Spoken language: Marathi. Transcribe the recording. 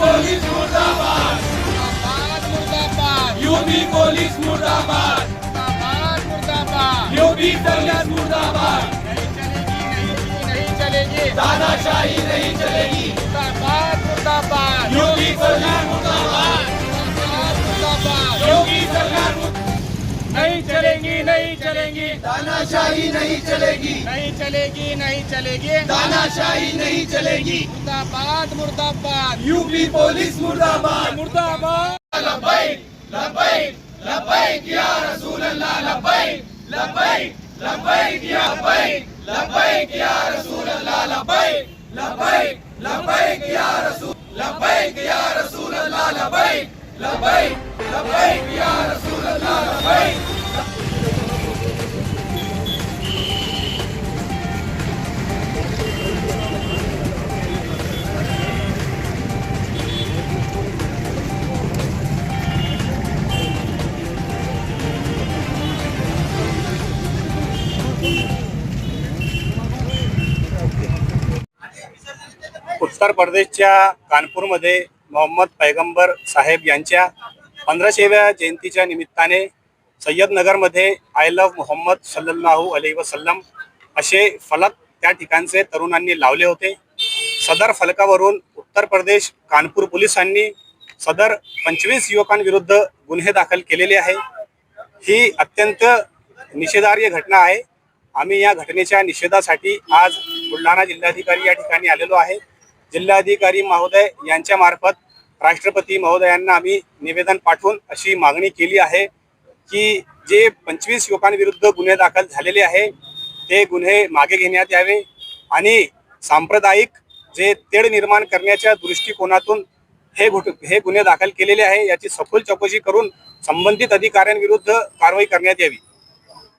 पोलीस मुर्दाबाद. यूपी पोलीस मुर्दाबाद. मुर्दाबाद. यूपी पोलीस मुर्दाबाद. नहीं चलेगी नहीं चलेगी। तानाशाही नहीं चलेगी। नहीं चलेगी नहीं चलेगी। तानाशाही नहीं चलेगी। मुर्दाबाद मुर्दाबाद। यूपी पुलिस मुर्दाबाद। मुर्दाबाद। लब्बैक लब्बैक लब्बैक या रसूल अल्लाह लब्बैक लब्बैक लब्बैक या लब्बैक लब्बैक या रसूल अल्लाह लब्बैक लब्बैक लब्बैक या रसूल लब्बैक या रसूल अल्लाह लब्बैक लब्बैक लब्बैक या रसूल अल्लाह लब्बैक उत्तर प्रदेशच्या कानपूरमध्ये मोहम्मद पैगंबर साहेब यांच्या पंधराशेव्या जयंतीच्या निमित्ताने सय्यदनगरमध्ये आय लव्ह मोहम्मद सल्लल्लाहू अली वसल्लम असे फलक त्या ठिकाणचे तरुणांनी लावले होते. सदर फलकावरून उत्तर प्रदेश कानपूर पोलिसांनी सदर पंचवीस युवकांविरुद्ध गुन्हे दाखल केलेले आहे. ही अत्यंत निषेधार्य घटना आहे. आम्ही या घटनेच्या निषेधासाठी आज बुलढाणा जिल्हाधिकारी या ठिकाणी आलेलो आहे. जिल्हाधिकारी महोदय यांच्या मार्फत राष्ट्रपती महोदयांना आम्ही निवेदन पाठवून अशी मागणी केली आहे की जे पंचवीस युवकांविरुद्ध गुन्हे दाखल झालेले आहे ते गुन्हे मागे घेण्यात यावे आणि सांप्रदायिक जे तेढ निर्माण करण्याच्या दृष्टिकोनातून हे गुट हे गुन्हे दाखल केलेले आहे याची सखोल चौकशी करून संबंधित अधिकाऱ्यांविरुद्ध कारवाई करण्यात यावी.